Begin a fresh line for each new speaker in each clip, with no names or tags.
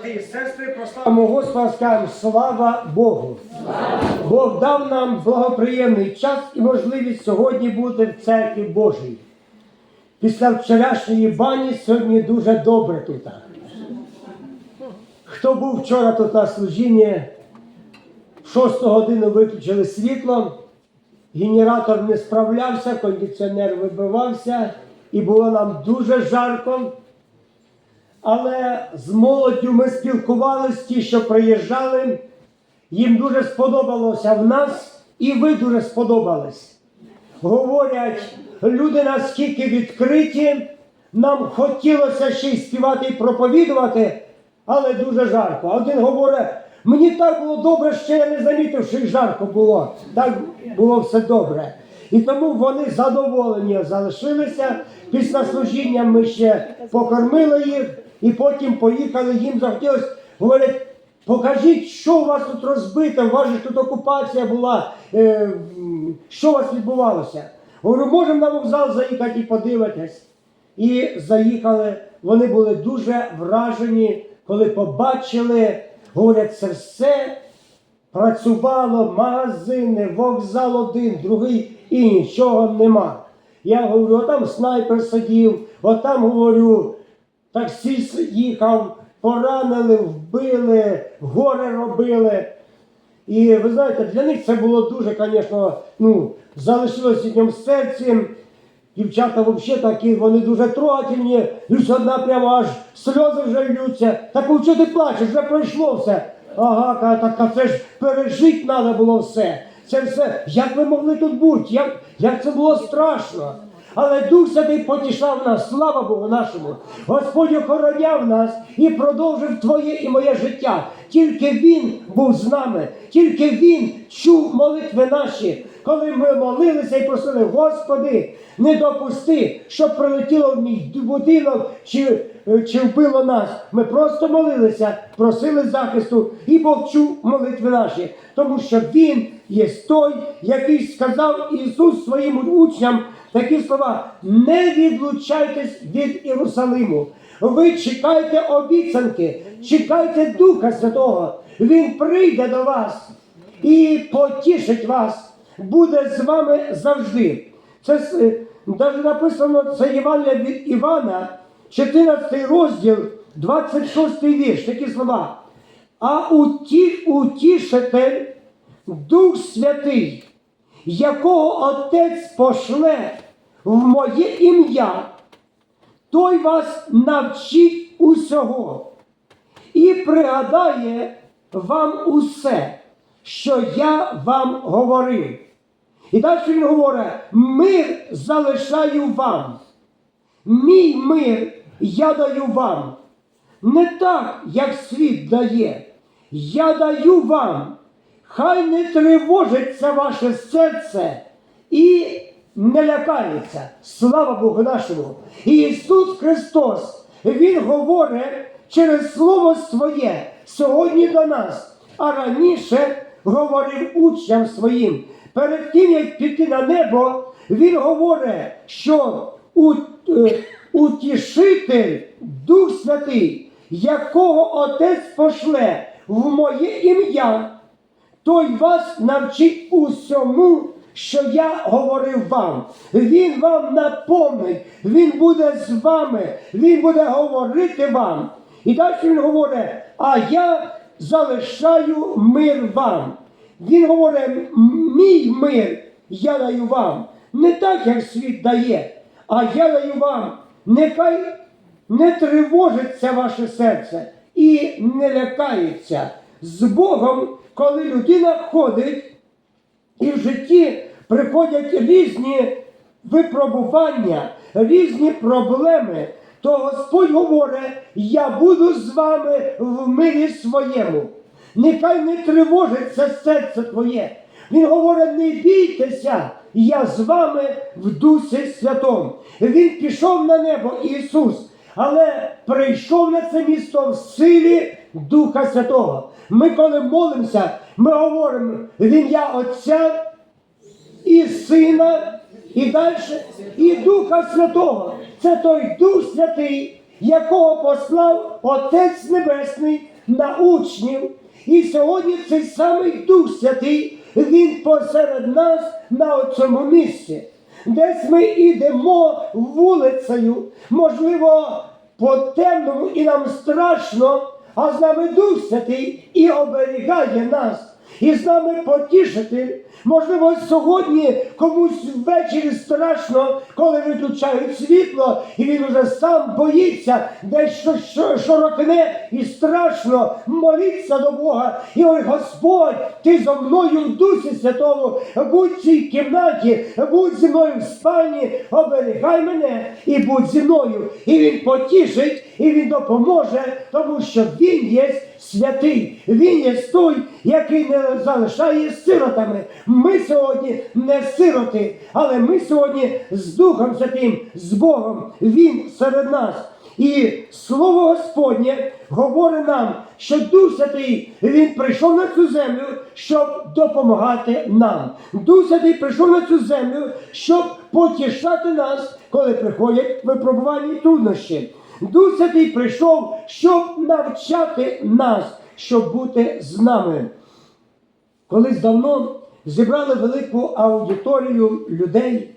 брати і сестри, прославимо Господа, скажемо слава Богу. Бог дав нам благоприємний час і можливість сьогодні бути в церкві Божій. Після вчорашньої бані сьогодні дуже добре тут. Хто був вчора тут на служінні, в 6 годину виключили світло, генератор не справлявся, кондиціонер вибивався, і було нам дуже жарко. Але з молоддю ми спілкувалися, ті, що приїжджали, їм дуже сподобалося в нас, і ви дуже сподобались. Говорять, люди наскільки відкриті, нам хотілося ще й співати і проповідувати, але дуже жарко. Один говорить, мені так було добре, що я не замітив, що й жарко було. Так було все добре. І тому вони задоволені залишилися. Після служіння ми ще покормили їх і потім поїхали. Їм захотілося, говорять, покажіть, що у вас тут розбите, у вас же тут окупація була, е, що у вас відбувалося. Говорю, можемо на вокзал заїхати і подивитись. І заїхали. Вони були дуже вражені, коли побачили, говорять, це все працювало, магазини, вокзал один, другий і нічого нема. Я говорю, отам снайпер сидів, отам говорю, таксіст їхав, поранили, вбили, горе робили. І ви знаєте, для них це було дуже, звісно, ну, залишилося ньому серці. Дівчата взагалі такі, вони дуже трогательні. Люся одна прямо аж сльози вже льються. Так чого ти плачеш? Вже пройшло все. Ага, так а це ж пережити треба було все. Це все. Як ви могли тут бути? Як, як це було страшно? Але Дух Святий потішав нас, слава Богу нашому. Господь охороняв нас і продовжив твоє і моє життя. Тільки Він був з нами, тільки Він чув молитви наші, коли ми молилися і просили, Господи, не допусти, щоб прилетіло в мій будинок чи, чи вбило нас. Ми просто молилися, просили захисту, і Бог чув молитви наші, тому що Він є той, який сказав Ісус своїм учням такі слова: не відлучайтесь від Єрусалиму. Ви чекайте обіцянки, чекайте Духа Святого. Він прийде до вас і потішить вас, буде з вами завжди. Це навіть написано це Євангелія від Івана, 14 розділ, 26 вірш, такі слова. А уті, утішитель, Дух Святий, якого Отець пошле в моє ім'я, той вас навчить усього і пригадає вам усе, що я вам говорив. І далі він говорить: мир залишаю вам, мій мир я даю вам. Не так, як світ дає. Я даю вам. Хай не тривожиться ваше серце і не лякається. Слава Богу нашому. І Ісус Христос, Він говорить через Слово Своє сьогодні до нас, а раніше говорив учням своїм. Перед тим, як піти на небо, Він говорить, що у, е, утішитель, Дух Святий, якого Отець пошле в моє ім'я, той вас навчить усьому, що я говорив вам. Він вам напомнить, Він буде з вами, Він буде говорити вам. І далі він говорить, а я залишаю мир вам. Він говорить, мій мир я даю вам. Не так, як світ дає, а я даю вам. Нехай не тривожиться ваше серце і не лякається. З Богом, коли людина ходить, і в житті приходять різні випробування, різні проблеми, то Господь говорить, я буду з вами в мирі своєму. Нехай не тривожиться серце твоє. Він говорить, не бійтеся, я з вами в Дусі Святому. Він пішов на небо, Ісус, але прийшов на це місто в силі Духа Святого. Ми, коли молимося, ми говоримо в ім'я Отця і Сина, і далі, і Духа Святого. Це той Дух Святий, якого послав Отець Небесний на учнів. І сьогодні цей самий Дух Святий, Він посеред нас на цьому місці. Десь ми йдемо вулицею, можливо, по темному і нам страшно, а з нами Дух Святий і оберігає нас. І з нами потішити. Можливо, сьогодні комусь ввечері страшно, коли виключають світло, і він уже сам боїться, десь що, що, і страшно молиться до Бога. І ой, Господь, ти зо мною в Дусі Святому, будь в цій кімнаті, будь зі мною в спальні, оберігай мене і будь зі мною. І він потішить, і він допоможе, тому що він є святий. Він є той, який не залишає сиротами. Ми сьогодні не сироти, але ми сьогодні з Духом Святим, з Богом. Він серед нас. І Слово Господнє говорить нам, що Дух Святий Він прийшов на цю землю, щоб допомагати нам. Дух Святий прийшов на цю землю, щоб потішати нас, коли приходять випробування і труднощі. Дух Святий прийшов, щоб навчати нас, щоб бути з нами. Колись давно зібрали велику аудиторію людей,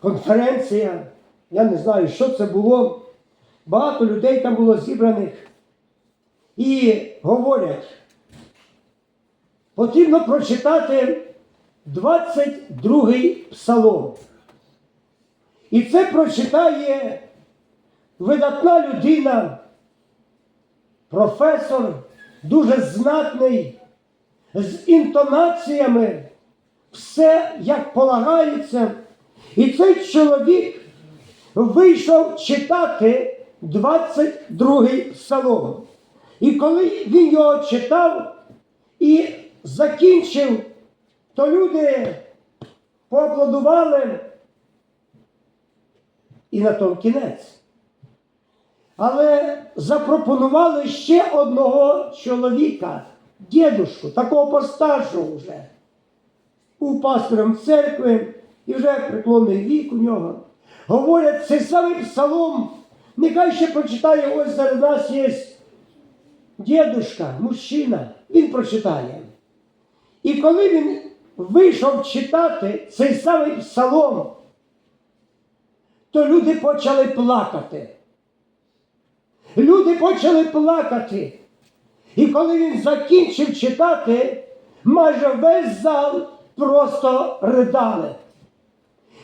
конференція, я не знаю, що це було. Багато людей там було зібраних. І говорять, потрібно прочитати 22-й псалом. І це прочитає видатна людина, професор, дуже знатний, з інтонаціями, все як полагається. І цей чоловік вийшов читати 22-й псалом. І коли він його читав і закінчив, то люди поаплодували і на тому кінець. Але запропонували ще одного чоловіка, дідушку, такого постаршого вже, був пастором церкви і вже преклонний вік у нього. Говорять, цей самий псалом, нехай ще прочитає, ось серед нас є дідушка, мужчина, він прочитає. І коли він вийшов читати цей самий псалом, то люди почали плакати. Люди почали плакати. І коли він закінчив читати, майже весь зал просто ридали.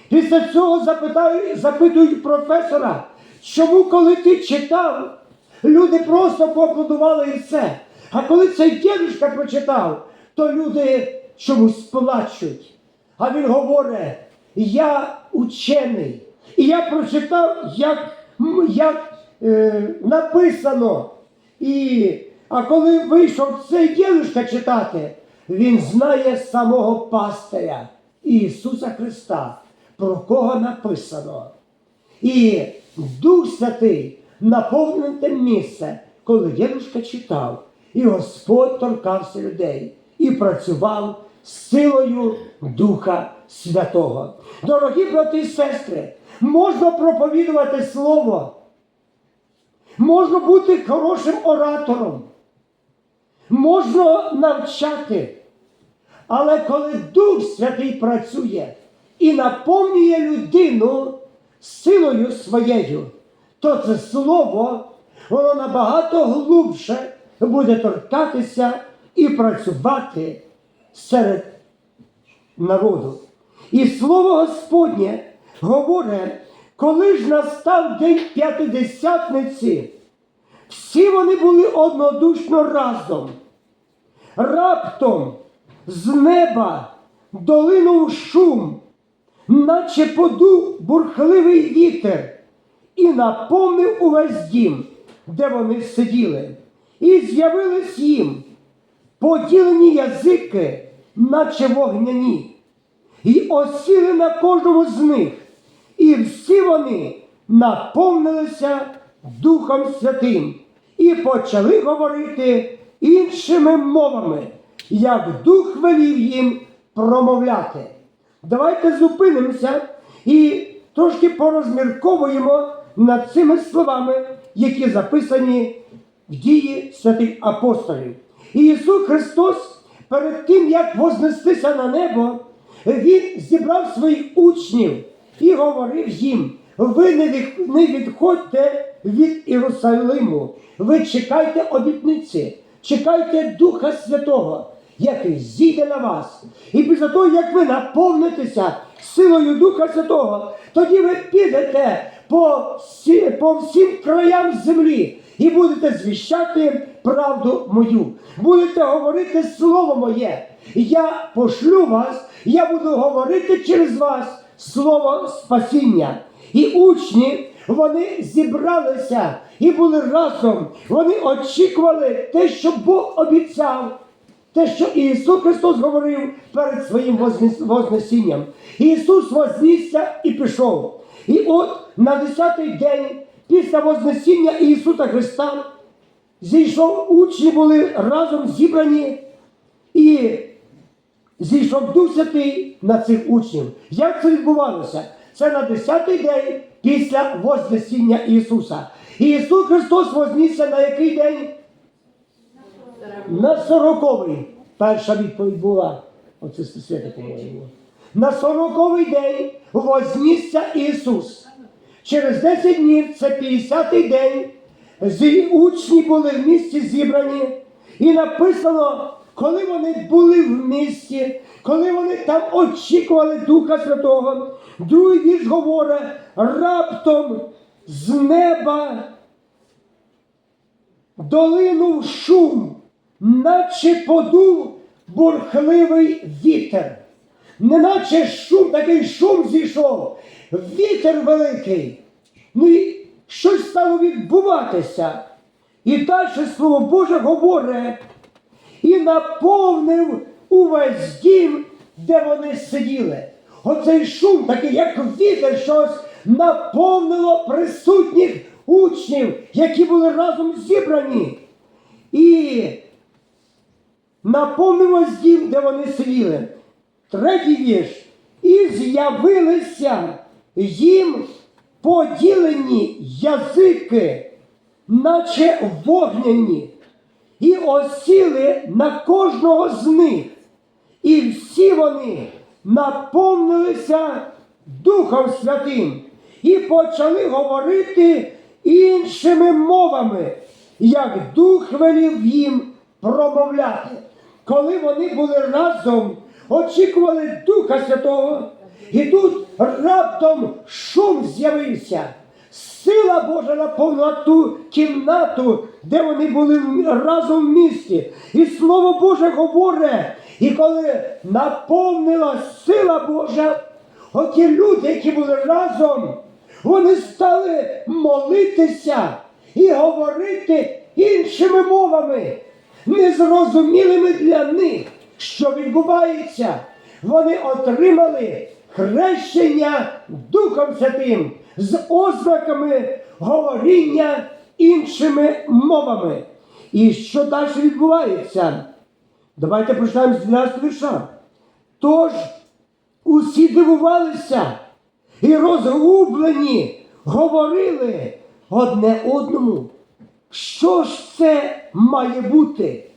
Після цього запитаю, запитують професора, чому, коли ти читав, люди просто поаплодували і все. А коли цей дідушка прочитав, то люди чомусь плачуть. А він говорить, я учений. І я прочитав, як, як е, написано. І, а коли вийшов цей дідушка читати, він знає самого пастиря Ісуса Христа, про кого написано. І Дух Святий наповнив те місце, коли дідушка читав, і Господь торкався людей і працював з силою Духа Святого. Дорогі брати і сестри, можна проповідувати Слово, можна бути хорошим оратором, можна навчати. Але коли Дух Святий працює і наповнює людину силою своєю, то це слово, воно набагато глубше буде торкатися і працювати серед народу. І слово Господнє говорить, коли ж настав день п'ятидесятниці, всі вони були однодушно разом. Раптом з неба долинув шум, наче подув бурхливий вітер, і наповнив увесь дім, де вони сиділи. І з'явились їм поділені язики, наче вогняні, і осіли на кожному з них, і всі вони наповнилися Духом Святим і почали говорити іншими мовами, як Дух велів їм промовляти. Давайте зупинимося і трошки порозмірковуємо над цими словами, які записані в дії святих апостолів. Ісус Христос перед тим, як вознестися на небо, Він зібрав своїх учнів і говорив їм: ви не відходьте від Єрусалиму, ви чекайте обітниці, чекайте Духа Святого, який зійде на вас. І після того, як ви наповнитеся силою Духа Святого, тоді ви підете по, всі, по всім краям землі і будете звіщати правду мою, будете говорити слово моє. Я пошлю вас, я буду говорити через вас слово спасіння. І учні вони зібралися і були разом. Вони очікували те, що Бог обіцяв. Те, що Ісус Христос говорив перед своїм вознесінням. Ісус вознісся і пішов. І от на 10-й день після Вознесіння Ісуса Христа зійшов, учні були разом зібрані і зійшов Дух Святий на цих учнів. Як це відбувалося? Це на 10-й день після Вознесіння Ісуса. І Ісус Христос вознісся на який день? На сороковий. Перша відповідь була. Оце святе, по-моєму. На сороковий день вознісся Ісус. Через 10 днів, це 50-й день, учні були в місті зібрані. І написано, коли вони були в місті, коли вони там очікували Духа Святого, другий вірш говорить, раптом з неба долинув шум, наче подув бурхливий вітер. Неначе шум, такий шум зійшов, вітер великий. Ну і щось стало відбуватися. І далі слово Боже говорить, і наповнив увесь дім, де вони сиділи. Оцей шум, такий, як вітер, щось наповнило присутніх учнів, які були разом зібрані. І наповнилось дім, де вони сиділи. Третій вірш. І з'явилися їм поділені язики, наче вогняні, і осіли на кожного з них. І всі вони наповнилися Духом Святим і почали говорити іншими мовами, як Дух велів їм промовляти. Коли вони були разом, очікували Духа Святого, і тут раптом шум з'явився. Сила Божа наповнила ту кімнату, де вони були разом в місті. І Слово Боже говорить, і коли наповнила сила Божа, оті люди, які були разом, вони стали молитися і говорити іншими мовами, незрозумілими для них, що відбувається. Вони отримали хрещення Духом Святим з ознаками говоріння іншими мовами. І що далі відбувається? Давайте прочитаємо з 12 вірша. Тож усі дивувалися і розгублені говорили одне одному. Що ж це має бути?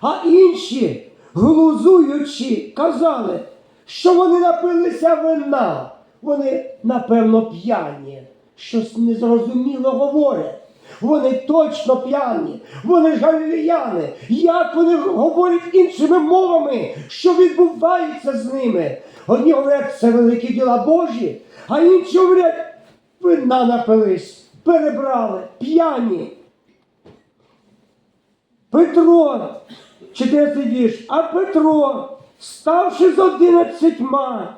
А інші, глузуючи, казали, що вони напилися вина. Вони, напевно, п'яні, щось незрозуміло говорять. Вони точно п'яні, вони галілеяни. Як вони говорять іншими мовами, що відбувається з ними? Одні говорять, це великі діла Божі, а інші говорять, вина напились, перебрали, п'яні. Петро, 14 вірш, а Петро, ставши з одинадцятьма,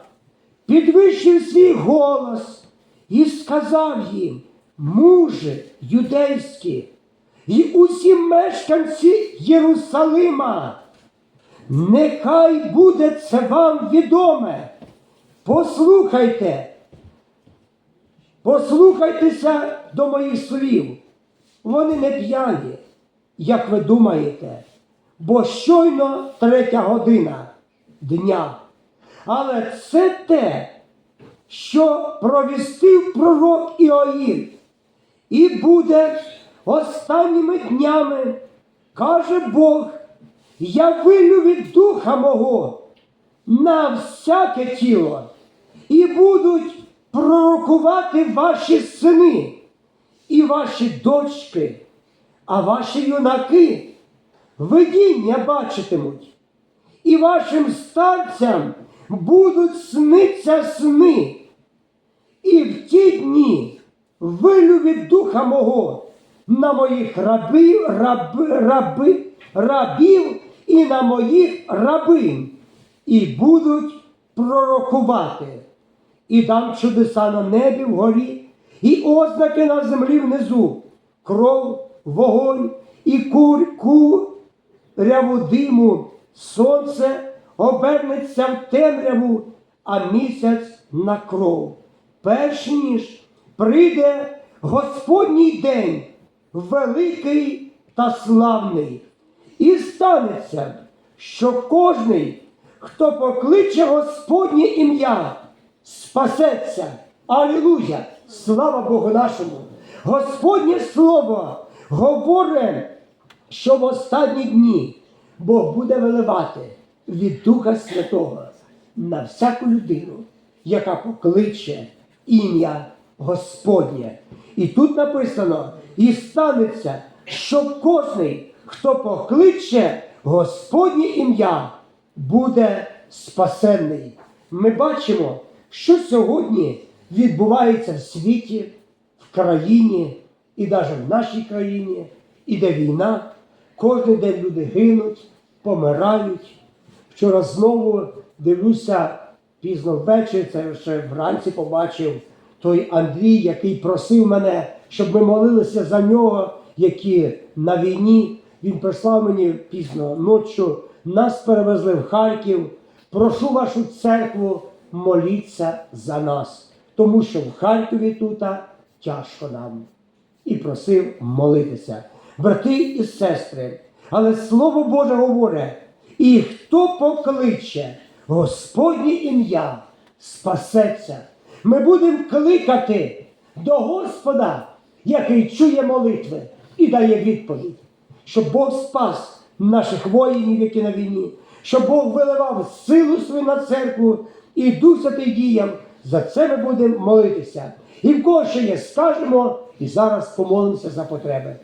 підвищив свій голос і сказав їм, муже юдейські, і усі мешканці Єрусалима, нехай буде це вам відоме. Послухайте, послухайтеся до моїх слів. Вони не п'яні, як ви думаєте, бо щойно третя година дня. Але це те, що провістив пророк Іоїл, і буде останніми днями, каже Бог, я вилю від духа мого на всяке тіло, і будуть пророкувати ваші сини і ваші дочки, а ваші юнаки видіння бачитимуть, і вашим старцям будуть сниться сни. І в ті дні вилю від духа мого на моїх рабів, раби, раби, рабів і на моїх рабинь, і будуть пророкувати, і дам чудеса на небі вгорі, і ознаки на землі внизу, кров, вогонь і кур, куряву диму, сонце обернеться в темряву, а місяць на кров. Перш ніж прийде Господній день, великий та славний, і станеться, що кожний, хто покличе Господнє ім'я, спасеться. Алілуя! Слава Богу нашому! Господнє Слово говорить, що в останні дні Бог буде виливати від Духа Святого на всяку людину, яка покличе ім'я Господнє. І тут написано: і станеться, що кожний, хто покличе Господнє ім'я, буде спасенний. Ми бачимо, що сьогодні відбувається в світі, в країні і навіть в нашій країні, іде війна. Кожен день люди гинуть, помирають. Вчора знову дивлюся пізно ввечері, це ще вранці побачив той Андрій, який просив мене, щоб ми молилися за нього, які на війні. Він прислав мені пізно ночі. Нас перевезли в Харків. Прошу вашу церкву, моліться за нас, тому що в Харкові тут тяжко нам. І просив молитися. Брати і сестри, але Слово Боже говорить, і хто покличе Господнє ім'я, спасеться. Ми будемо кликати до Господа, який чує молитви і дає відповідь, щоб Бог спас наших воїнів, які на війні, щоб Бог виливав силу свою на церкву і Дух Святий діяв. За це ми будемо молитися. І в кого ще є, скажемо, і зараз помолимося за потреби.